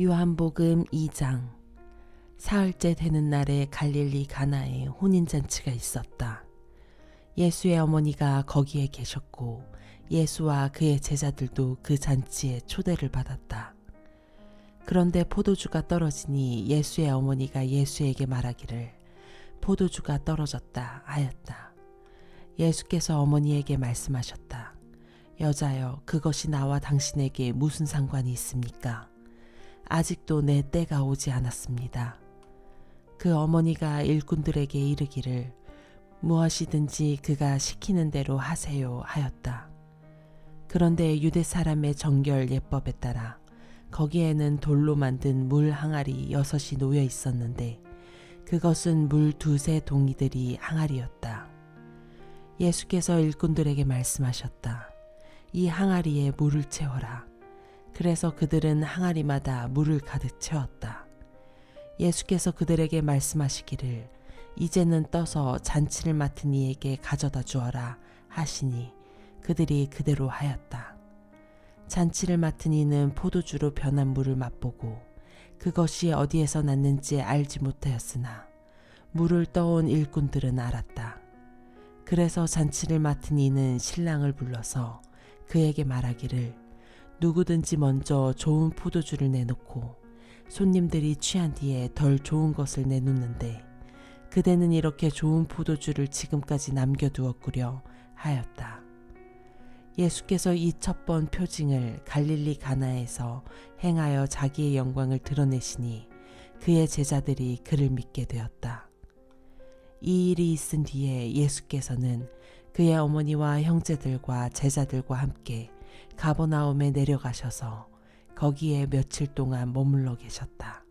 요한복음 2장 사흘째 되는 날에 갈릴리 가나에 혼인잔치가 있었다. 예수의 어머니가 거기에 계셨고 예수와 그의 제자들도 그 잔치에 초대를 받았다. 그런데 포도주가 떨어지니 예수의 어머니가 예수에게 말하기를 포도주가 떨어졌다 하였다. 예수께서 어머니에게 말씀하셨다. 여자여, 그것이 나와 당신에게 무슨 상관이 있습니까? 아직도 내 때가 오지 않았습니다. 그 어머니가 일꾼들에게 이르기를 무엇이든지 그가 시키는 대로 하세요 하였다. 그런데 유대 사람의 정결 예법에 따라 거기에는 돌로 만든 물 항아리 여섯이 놓여 있었는데 그것은 물 두세 동이들이 항아리였다. 예수께서 일꾼들에게 말씀하셨다. 이 항아리에 물을 채워라. 그래서 그들은 항아리마다 물을 가득 채웠다. 예수께서 그들에게 말씀하시기를 이제는 떠서 잔치를 맡은 이에게 가져다 주어라 하시니 그들이 그대로 하였다. 잔치를 맡은 이는 포도주로 변한 물을 맛보고 그것이 어디에서 났는지 알지 못하였으나 물을 떠온 일꾼들은 알았다. 그래서 잔치를 맡은 이는 신랑을 불러서 그에게 말하기를 누구든지 먼저 좋은 포도주를 내놓고 손님들이 취한 뒤에 덜 좋은 것을 내놓는데 그대는 이렇게 좋은 포도주를 지금까지 남겨두었구려 하였다. 예수께서 이 첫 번 표징을 갈릴리 가나에서 행하여 자기의 영광을 드러내시니 그의 제자들이 그를 믿게 되었다. 이 일이 있은 뒤에 예수께서는 그의 어머니와 형제들과 제자들과 함께 가버나움에 내려가셔서 거기에 며칠 동안 머물러 계셨다.